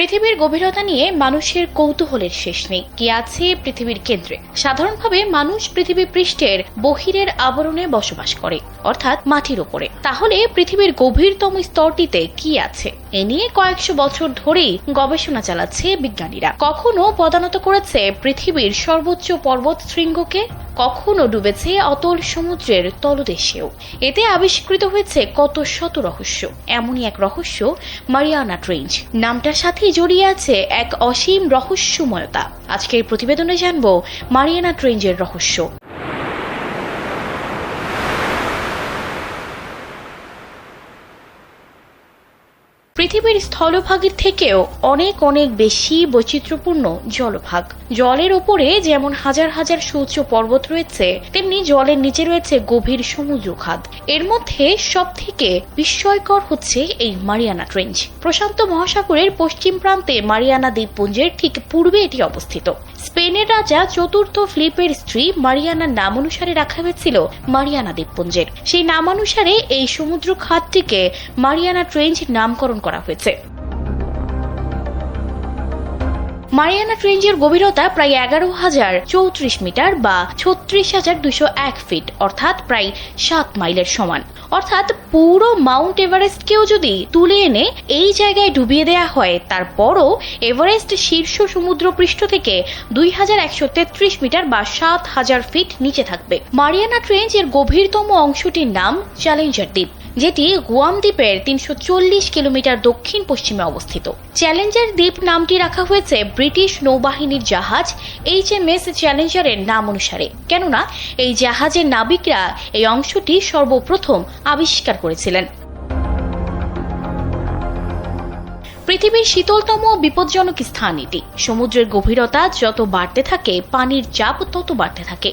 পৃথিবীর গভীরতা নিয়ে মানুষের কৌতূহলের শেষ নেই। কি আছে পৃথিবীর কেন্দ্রে? সাধারণভাবে মানুষ পৃথিবী পৃষ্ঠের বহিরের আবরণে বসবাস করে, অর্থাৎ মাটির উপরে। তাহলে পৃথিবীর গভীরতম স্তরটিতে কি আছে? এ নিয়ে কয়েকশো বছর ধরেই গবেষণা চালাচ্ছে বিজ্ঞানীরা। কখনো পদানত করেছে পৃথিবীর সর্বোচ্চ পর্বত শৃঙ্গকে, কখনো ডুবেছে অতল সমুদ্রের তলদেশেও। এতে আবিষ্কৃত হয়েছে কত শত রহস্য। এমনই এক রহস্য, মারিয়ানা ট্রেঞ্জ। নামটার সাথে জড়িয়ে আছে এক অসীম রহস্যময়তা। আজকের প্রতিবেদনে জানব মারিয়ানা ট্রেঞ্জের রহস্য। পৃথিবীর স্থলভাগের থেকেও অনেক অনেক বেশি বৈচিত্র্যপূর্ণ জলভাগ। জলের ওপরে যেমন হাজার হাজার সূর্য পর্বত রয়েছে, তেমনি জলের নিচে রয়েছে গভীর সমুদ্র খাদ এর মধ্যে সব থেকে বিস্ময়কর হচ্ছে এই মারিয়ানা ট্রেঞ্জ প্রশান্ত মহাসাগরের পশ্চিম প্রান্তে মারিয়ানা দ্বীপপুঞ্জের ঠিক পূর্বে এটি অবস্থিত। স্পেনের রাজা চতুর্থ ফিলিপের স্ত্রী মারিয়ানার নাম অনুসারে রাখা হয়েছিল মারিয়ানা দ্বীপপুঞ্জের। সেই নামানুসারে এই সমুদ্র খাতটিকে মারিয়ানা ট্রেঞ্জ নামকরণ করা হয়েছে। মারিয়ানা ট্রেঞ্জের গভীরতা প্রায় এগারো হাজার চৌত্রিশ মিটার বা ছত্রিশ হাজার দুশো এক ফিট, অর্থাৎ প্রায় সাত মাইলের সমান। অর্থাৎ পুরো মাউন্ট এভারেস্টকেও যদি তুলে এনে এই জায়গায় ডুবিয়ে দেয়া হয়, তারপরও এভারেস্ট শীর্ষ সমুদ্র পৃষ্ঠ থেকে দুই হাজার একশো তেত্রিশ মিটার বা সাত হাজার ফিট নিচে থাকবে। মারিয়ানা ট্রেঞ্জ এর গভীরতম অংশটির নাম চ্যালেঞ্জার দ্বীপ। যেটি গুয়াম দ্বীপের তিনশো চল্লিশ কিলোমিটার দক্ষিণ পশ্চিমে অবস্থিত। চ্যালেঞ্জার দ্বীপ নামটি রাখা হয়েছে ব্রিটিশ নৌবাহিনীর জাহাজ এইচ এম এস চ্যালেঞ্জারের নাম অনুসারে। কেননা, এই জাহাজের নাবিকরা এই অংশটি সর্বপ্রথম আবিষ্কার করেছিলেন। পৃথিবীর শীতলতম বিপজ্জনক স্থান এটি। সমুদ্রের গভীরতা যত বাড়তে থাকে, পানির চাপ তত বাড়তে থাকে।